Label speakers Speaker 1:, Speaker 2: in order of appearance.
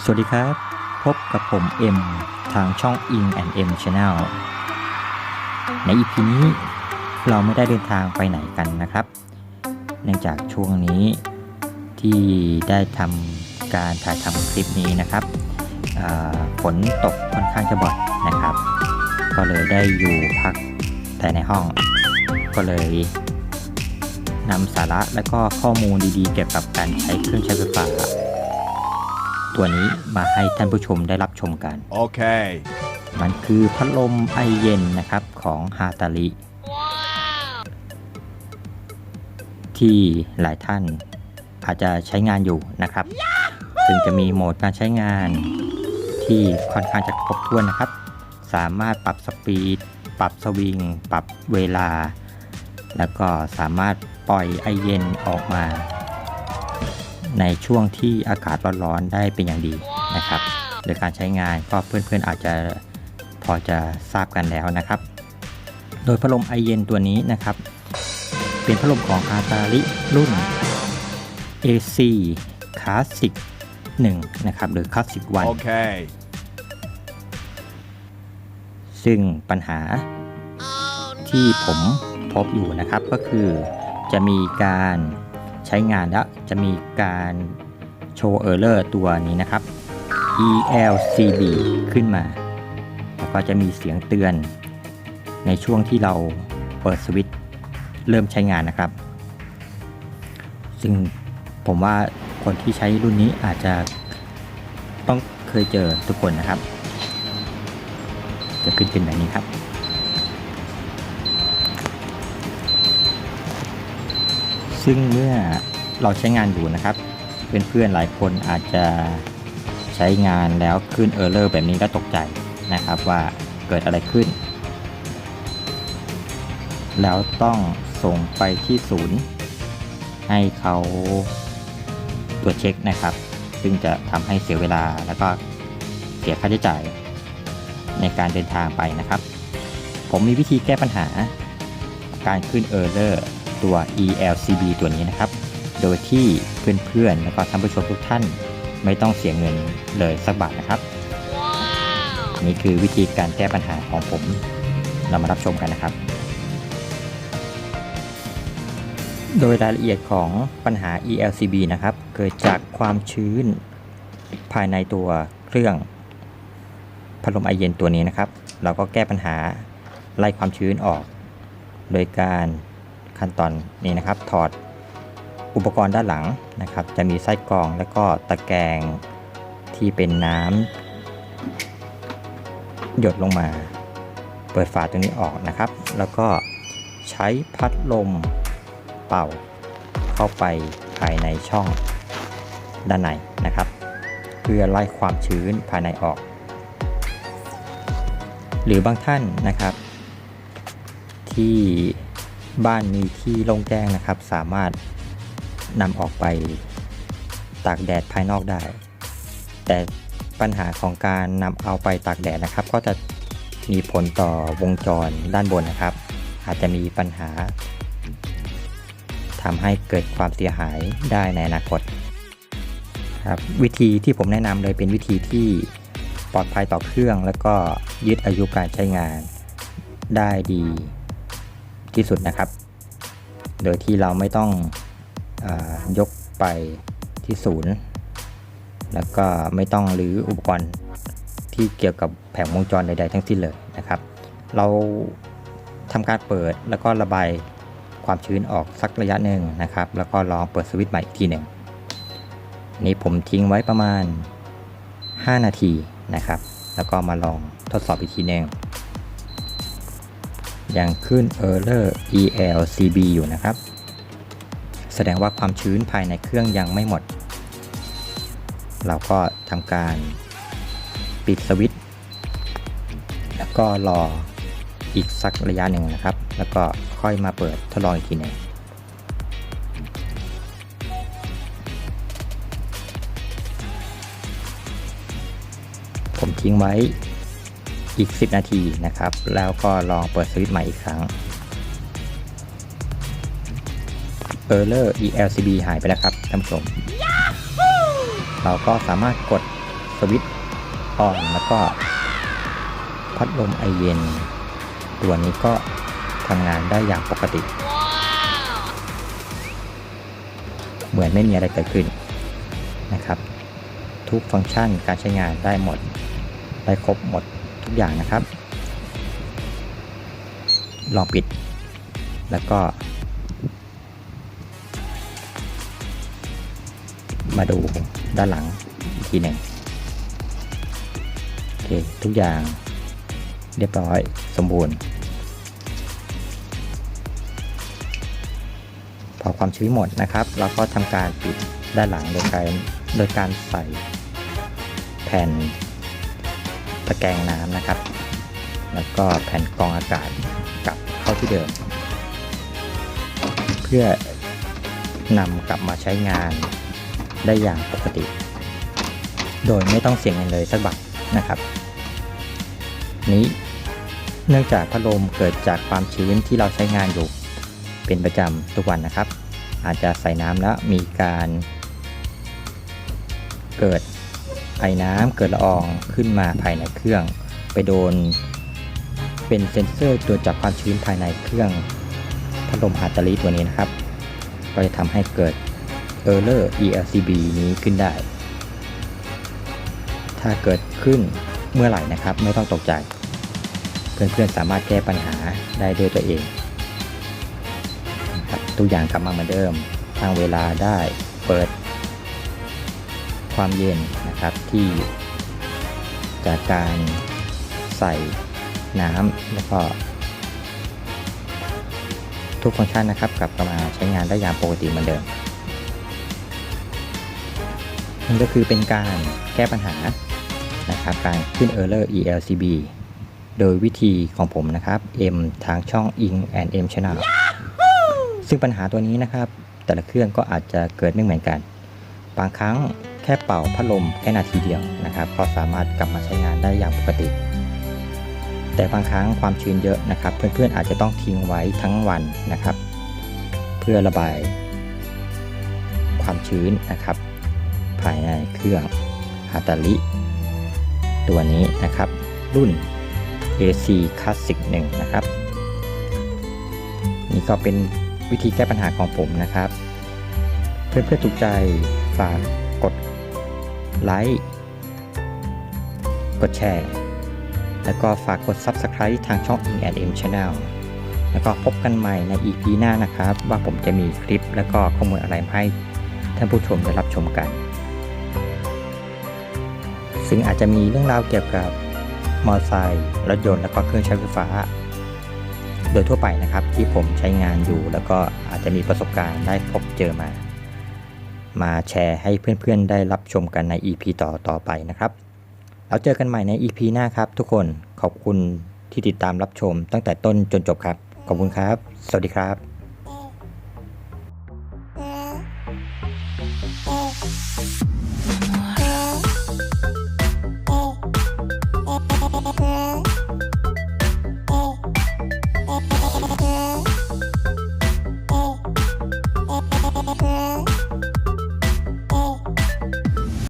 Speaker 1: สวัสดีครับ พบกับผม M ทางช่อง In and M Channel ใน EP นี้เราไม่ได้เดินทางไปไหนกันนะครับ เนื่องจากช่วงนี้ที่ได้ทำการถ่ายทำคลิปนี้นะครับฝนตกค่อนข้างจะบ่อยนะครับ ก็เลยได้อยู่พักแต่ในห้อง ก็เลยนำสาระและก็ข้อมูลดีๆ เกี่ยวกับการใช้เครื่องใช้ไฟฟ้า ตัวนี้มาให้ท่านผู้ชมได้รับชมกัน
Speaker 2: Okay.
Speaker 1: มันคือพัดลมไอเย็นนะครับของฮาตาลิที่หลายท่านอาจจะใช้งานอยู่นะครับ ซึ่งจะมีโหมดการใช้งานที่ค่อนข้างจะครบถ้วนนะครับ สามารถปรับสปีด ปรับสวิง ปรับเวลา แล้วก็สามารถปล่อยไอเย็นออกมา ในช่วงที่อากาศร้อนๆได้เป็นอย่างดีนะครับโดยการใช้งานก็เพื่อนๆอาจจะพอจะทราบกันแล้วนะครับ โดยพัดลมไอเย็นตัวนี้นะครับ เป็นพัดลมของอาตาลิรุ่น AC Classic 1นะครับหรือ Classic 1
Speaker 2: Okay.
Speaker 1: ซึ่งปัญหาที่ผมพบอยู่นะครับก็คือจะมีการใช้งานแล้วจะมีการโชว์เออร์เลอร์ตัวนี้นะครับ ELCB ขึ้นมา แล้วก็จะมีเสียงเตือนในช่วงที่เราเปิดสวิตช์เริ่มใช้งานนะครับ ซึ่งผมว่าคนที่ใช้รุ่นนี้อาจจะต้องเคยเจอทุกคนนะครับ จะขึ้นเป็นแบบนี้ครับ ซึ่งเมื่อเราใช้งานอยู่นะครับ เพื่อนๆหลายคนอาจจะใช้งานแล้วขึ้นเออร์เลอร์แบบนี้ก็ตกใจนะครับว่าเกิดอะไรขึ้น แล้วต้องส่งไปที่ศูนย์ ให้เขาตรวจเช็คนะครับ ซึ่งจะทำให้เสียเวลาแล้วก็เสียค่าใช้จ่ายในการเดินทางไปนะครับ ผมมีวิธีแก้ปัญหาการขึ้น Error ตัว ELCB ตัวนี้นะครับ โดยที่เพื่อนๆแล้วก็ท่านผู้ชมทุกท่านไม่ต้องเสียเงินเลยสักบาทนะครับนี่คือวิธีการแก้ปัญหาของผม เรามารับชมกันนะครับ โดยรายละเอียดของปัญหา ELCB นะครับ เกิดจากความชื้นภายในตัวเครื่องพัดลมไอเย็นตัวนี้นะครับ เราก็แก้ปัญหาไล่ความชื้นออก โดยการ ขั้นตอนนี้นะครับ ถอดอุปกรณ์ด้านหลังนะครับ จะมีไส้กรองและก็ตะแกรงที่เป็นน้ำหยดลงมา เปิดฝาตรงนี้ออกนะครับ แล้วก็ใช้พัดลมเป่าเข้าไปภายในช่องด้านในนะครับ เพื่อไล่ความชื้นภายในออก หรือบางท่านนะครับ ที่ บ้านมีที่โล่งแจ้งนะครับ สามารถนำออกไปตากแดดภายนอกได้ แต่ปัญหาของการนำเอาไปตากแดดนะครับ ก็จะมีผลต่อวงจรด้านบนนะครับ อาจจะมีปัญหาทำให้เกิดความเสียหายได้ในอนาคตครับวิธีที่ผมแนะนำเลยเป็นวิธีที่ปลอดภัยต่อเครื่อง แล้วก็ยืดอายุการใช้งานได้ดี ที่สุดนะครับ โดยที่เราไม่ต้องอยกไปที่ศูนย์แล้วก็ไม่ต้องรื้ออุปกรณ์ที่เกี่ยวกับแผงวงจรใด ๆ ทั้งสิ้นเลยนะครับ เราทำการเปิดแล้วก็ระบายความชื้นออกสักระยะหนึ่งนะครับ แล้วก็ลองเปิดสวิตช์ใหม่อีกทีหนึ่งนี่ผมทิ้งไว้ประมาณ 5 นาทีนะครับ แล้วก็มาลองทดสอบอีกทีหนึ่ง ยังขึ้น Error ELCB อยู่นะครับ แสดงว่าความชื้นภายในเครื่องยังไม่หมด เราก็ทำการปิดสวิตช์แล้วก็รออีกสักระยะหนึ่งนะครับ แล้วก็ค่อยมาเปิดทดลองอีกทีหนึ่งผมทิ้งไว้ อีก 10 นาทีนะครับ แล้วก็ลองเปิดสวิตช์ใหม่อีกครั้ง Error ELCB หายไปแล้วครับท่านผู้ชม เราก็สามารถกดสวิตช์ออนแล้วก็พัดลมไอเย็น ตัวนี้ก็ทำงานได้อย่างปกติ เหมือนไม่มีอะไรเกิดขึ้นนะครับ ทุกฟังก์ชันการใช้งานได้หมด ได้ครบหมด กอย่างนะครับ ลองปิด แล้วก็ มาดูด้านหลังอีกทีหนึ่งโอเคทุกอย่างเรียบร้อยสมบูรณ์ พอความชื้นหมดนะครับ เราก็ทำการปิดด้านหลังโดยการโดยการใส่แผ่น ตะแกรงน้ำนะครับ แล้วก็แผ่นกรองอากาศกลับเข้าที่เดิม เพื่อนำกลับมาใช้งานได้อย่างปกติ โดยไม่ต้องเสี่ยงเงินเลยสักบาทนะครับ นี้เนื่องจากพัดลมเกิดจากความชื้นที่เราใช้งานอยู่เป็นประจำทุกวันนะครับ อาจจะใส่น้ำแล้วมีการเกิด ไอน้ำเกิดละอองขึ้นมาภายในเครื่อง ไปโดน เป็นเซ็นเซอร์ตรวจจับความชื้นภายในเครื่องพัดลมฮาตาลีตัวนี้นะครับ ก็จะทำให้เกิด Error ELCB นี้ขึ้นได้ ถ้าเกิดขึ้นเมื่อไหร่นะครับ ไม่ต้องตกใจ เพื่อนๆสามารถแก้ปัญหาได้ด้วยตัวเองนะครับทุกอย่างกลับมาเหมือนเดิม ทางเวลาได้เปิด ความเย็นนะครับที่จากการใส่น้ำแล้วก็ ทุกฟังก์ชันนะครับกลับมาใช้งานได้อย่างปกติเหมือนเดิมนี่ก็คือเป็นการแก้ปัญหานะครับการขึ้น Error ELCB โดยวิธีของผมนะครับ M ทางช่อง Ing and M Channel ซึ่งปัญหาตัวนี้นะครับ แต่ละเครื่องก็อาจจะเกิดไม่เหมือนกัน บางครั้ง แค่เป่าพัดลมแค่นาทีเดียวนะครับ ก็สามารถกลับมาใช้งานได้อย่างปกติ แต่บางครั้งความชื้นเยอะนะครับ เพื่อนๆอาจจะต้องทิ้งไว้ทั้งวันนะครับ เพื่อระบายความชื้นนะครับ ภายในเครื่องฮาตาลิตัวนี้นะครับ รุ่น AC Classic 1 นะครับ นี่ก็เป็นวิธีแก้ปัญหาของผมนะครับ เพื่อนเพื่อถูกใจฝาก ไลค์กดแชร์ แล้วก็ฝากกด Subscribe ทางช่อง i n a d m Channel แล้วก็พบกันใหม่ใน EP หน้านะครับ ว่าผมจะมีคลิปแล้วก็ข้อมูลอะไรให้ท่านผู้ชมได้รับชมกัน ซึ่งอาจจะมีเรื่องราวเกี่ยวกับมอเตอร์ไซค์รถยนต์แล้วก็เครื่องใช้ไฟฟ้า โดยทั่วไปนะครับที่ผมใช้งานอยู่แล้วก็อาจจะมีประสบการณ์ได้พบเจอมา มาแชร์ให้เพื่อนๆ ได้รับชมกันใน EP ต่อต่อไปนะครับ แล้วเจอกันใหม่ใน EP หน้าครับทุกคนขอบคุณที่ติดตามรับชมตั้งแต่ต้นจนจบครับ ขอบคุณครับ สวัสดีครับ